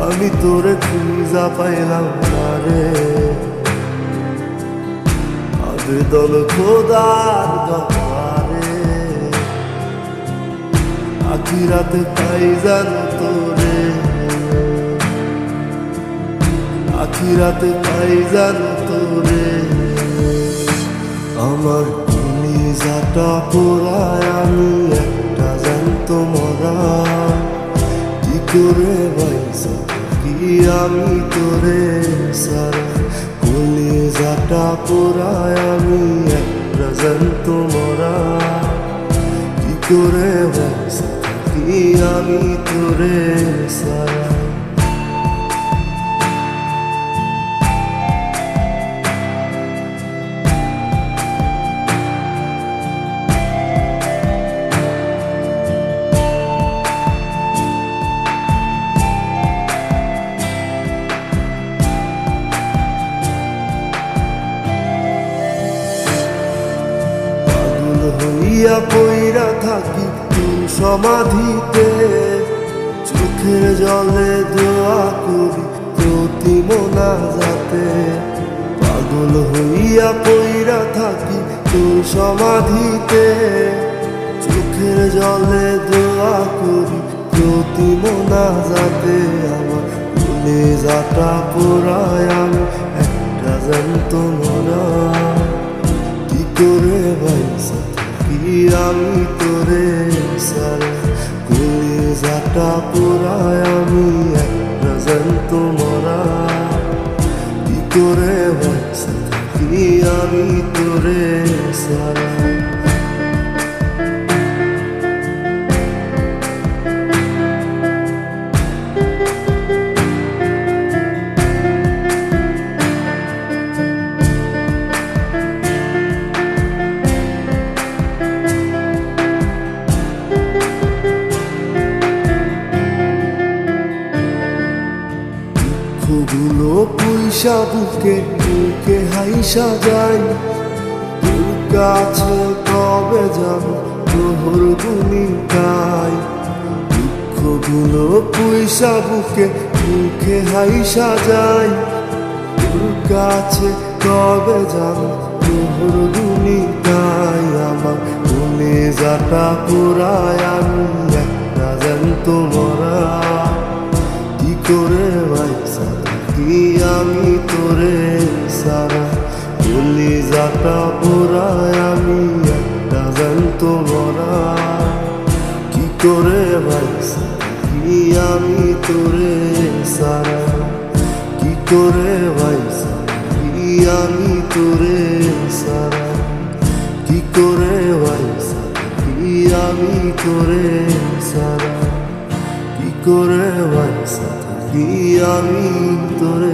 আমি তোরে খুঁজা পাইলাম না রে আবেদন খোদার দরবারে। আখিরাতে পাই জানো তোরে। আখিরাতে পাই জানো তোরে। আমার যাটা পোড়ায়, আমি একটা জানতো মরা। বাইসা কি আমি তোরে সারা যাটা পোড়ায় আমি একটা তোমরা? মরা কি করে বাইসা কি আমি তোরে সারা হইয়া পইরা থাকি তুই সমাধিতে। চোখের জলে দোয়া করি প্রতি মোনা যাতে পাগল হইয়া পইরা থাকি তুই সমাধিতে। চোখের জলে দোয়া করি প্রতি মোনা যাতে আমার ভুলে যাটা পোড়ায় আমি একটা জানত কি আমি তোরে সারা পয়সা বুকে বুকে হাইসা যাই তোর কাছে কবে যাব তোর ভূমিকায় দুঃখগুলো পয়সা বুকে বুকে হাইসা যাই তোর কাছে কবে যাব তোর ভূমিকায় আমার মনে যাটা পুরায় আমি একটা জানতো মরা। কি করে আমি তোরে সারা বলি যাটা পোড়ায় আমি একটা জানতো মরা কি করে ভাইসা কি আমি তোরে সারা। কি করে ভাইসা কি আমি তোরে সারা। কি করে ভাইসা কি আমি তোরে সারা। কি করে ভাইসা কি আমি তোরে